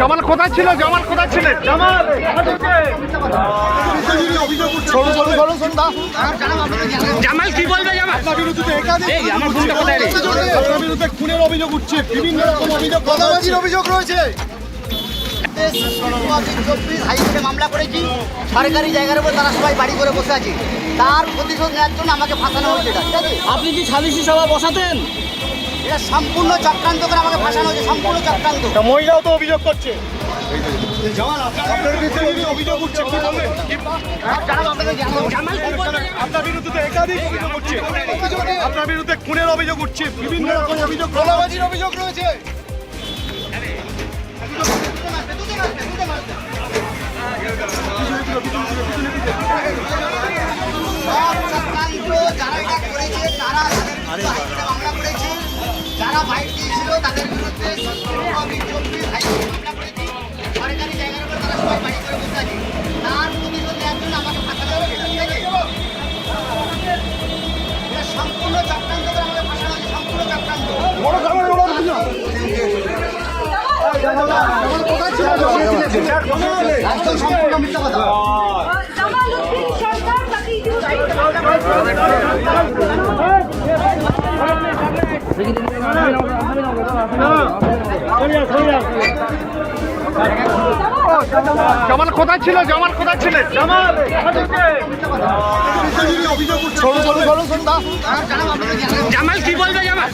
জামাল কোথায় ছিল? জামাল কোথায় ছিলেন জামাল জামাল কি বলবে জামাল? আমার ফোনটা কোথায় রে? বিরুদ্ধে খুনের অভিযোগ উঠছে বিভিন্ন রকম অভিযোগ গদাবাজির অভিযোগ রয়েছে। চব্বিশ হাইকোর্টে মামলা করেছি। সরকারি জায়গার উপর তারা সবাই বাড়ি করে বসে আছে। তার প্রতিশোধ নেওয়ার জন্য আমাকে ফাঁসানো হয়েছে এটা, ঠিক আছে? আপনি কি সালিশি সভা বসাতেন? এটা সম্পূর্ণ চক্রান্ত করে আমাকে ফাঁসানো হয়েছে সম্পূর্ণ চক্রান্ত। মহিলাও তো অভিযোগ করছে। আপনার বিরুদ্ধে তো একাধিক অভিযোগ উঠছে। আপনার বিরুদ্ধে খুনের অভিযোগ উঠছে বিভিন্ন রকম অভিযোগ অভিযোগ রয়েছে। একদম সম্পূর্ণ মিথ্যা কথা তাকে ইতিমধ্যে জামাল কোথায় ছিল? জামাল কোথায় ছিলেন জামাল অভিযোগ উঠছে জামাল কি বলবে জামাল?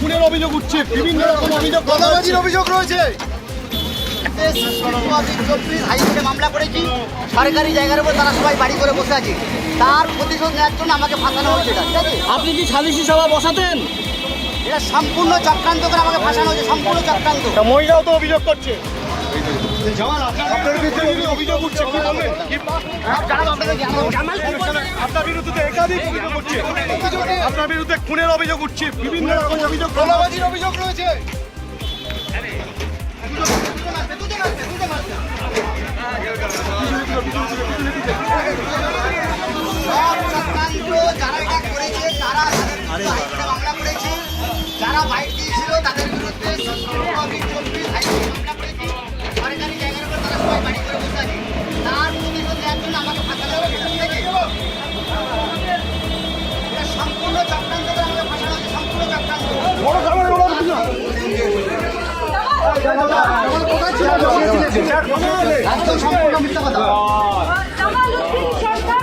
খুনের অভিযোগ উঠছে। বিভিন্ন রকম অভিযোগ অভিযোগ রয়েছে। চব্বিশ হাইকোর্টে মামলা করেছি। সরকারি জায়গার উপর তারা সবাই বাড়ি করে বসে আছে। তার প্রতিশোধ নেওয়ার জন্য আমাকে ফাঁসানো হয়েছে ঠিক আছে? আপনি কি সালিশি সভা বসাতেন? এটা সম্পূর্ণ চক্রান্ত করে আমাকে ফাঁসানো হয়েছে সম্পূর্ণ চক্রান্ত। মহিলাও তো অভিযোগ করছে। আপনার বিরুদ্ধে অভিযোগ উঠছে কি বলবেন? আপনার বিরুদ্ধে একাধিক অভিযোগ উঠছে। আপনার বিরুদ্ধে খুনের অভিযোগ উঠছে বিভিন্ন রকম অভিযোগ গলাবাজির অভিযোগ রয়েছে। যারা এটা করেছে তারা যারা বাইক দিয়েছিল তাদের বিরুদ্ধে চব্বিশ করেছি সরকারি জায়গার উপর তারা সবাই বাড়ি করে বসে আছে। তার প্রতিশোধ নেওয়ার জন্য আমাকে সম্পূর্ণ চক্রান্ত আমাকে ফাঁসানো হয়েছে সম্পূর্ণ চক্রান্ত। সম্পূর্ণ মিথ্যা কথা। সরকার